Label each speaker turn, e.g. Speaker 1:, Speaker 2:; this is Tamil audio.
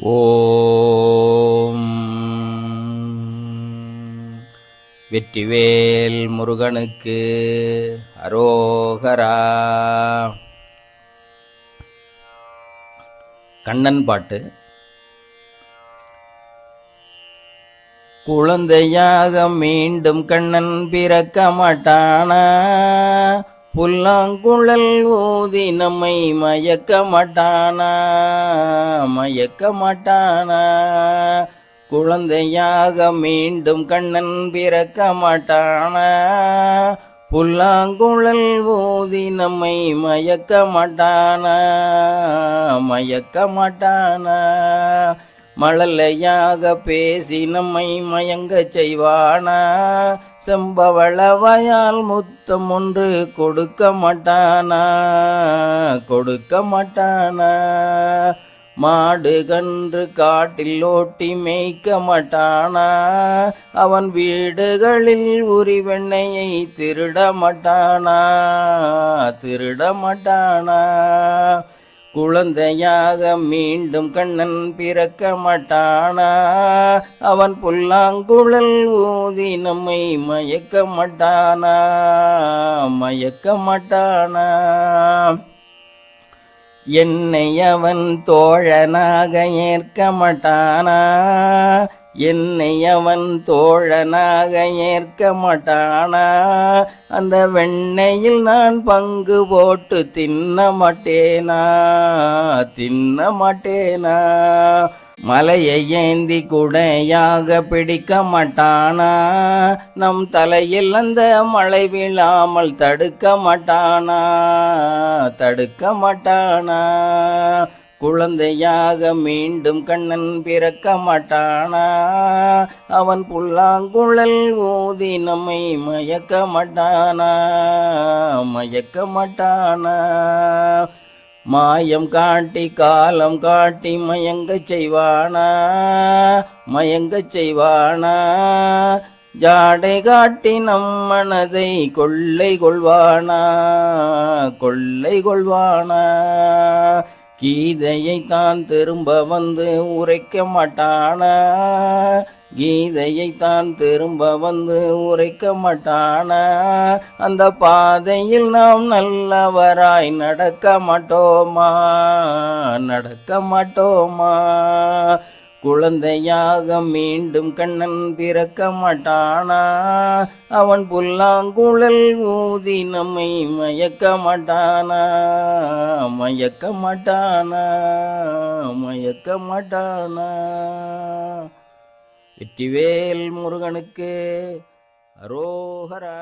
Speaker 1: ஓம். வெற்றிவேல் முருகனுக்கு அரோகரா. கண்ணன் பாட்டு. குழந்தையாக மீண்டும் கண்ணன் பிறக்க மாட்டானா? புல்லாங்குழல் ஊதி நம்மை மயக்க மாட்டானா? மயக்க மாட்டானா? குழந்தையாக மீண்டும் கண்ணன் பிறக்க மாட்டானா? புல்லாங்குழல் ஊதி நம்மை மயக்க மாட்டானா? மயக்க மாட்டானா? மழலையாக பேசி நம்மை மயங்க செய்வானா? செம்பவளவயால் முத்தம் ஒன்று கொடுக்க மாட்டானா? கொடுக்க மாட்டானா? மாடு கன்று காட்டில் ஓட்டி மேய்க்க மாட்டானா? அவன் வீடுகளில் உரிவெண்ணையை திருட மாட்டானா? திருட மாட்டானா? குழந்தையாக மீண்டும் கண்ணன் பிறக்க மாட்டானா அவன் புல்லாங்குழல் ஊதி நம்மை மயக்க மாட்டானா மயக்க மாட்டானா என்னை அவன் தோழனாக ஏற்க மாட்டானா? என்னை அவன் தோழனாக ஏற்க மாட்டானா? அந்த வெண்ணையில் நான் பங்கு போட்டு தின்ன மாட்டேனா? தின்ன மாட்டேனா? மலையை ஏந்தி குடையாக பிடிக்க மாட்டானா? நம் தலையில் அந்த மழை விழாமல் தடுக்க மாட்டானா? தடுக்க மாட்டானா? குழந்தையாக மீண்டும் கண்ணன் பிறக்க மாட்டானா அவன் புல்லாங்குழல் ஊதி நம்மை மயக்க மாட்டானா மயக்க மாட்டானா மாயம் காட்டி காலம் காட்டி மயங்க செய்வானா? மயங்க செய்வானா? ஜாடை காட்டி நம் மனதை கொள்ளை கொள்வானா? கொள்ளை கொள்வானா? கீதையை தான் திரும்ப வந்து உரைக்க மாட்டானா. கீதையை தான் திரும்ப வந்து உரைக்க மாட்டானா. அந்த பாதையில் நாம் நல்லவராய் நடக்க மாட்டோமா? நடக்க மாட்டோமா? குழந்தையாக மீண்டும் கண்ணன் பிறக்க மாட்டானா? அவன் புல்லாங்குழல் ஊதி நம்மை மயக்க மாட்டானா? மயக்க மாட்டானா? மயக்க மாட்டானா? வெற்றிவேல் முருகனுக்கு அரோகரா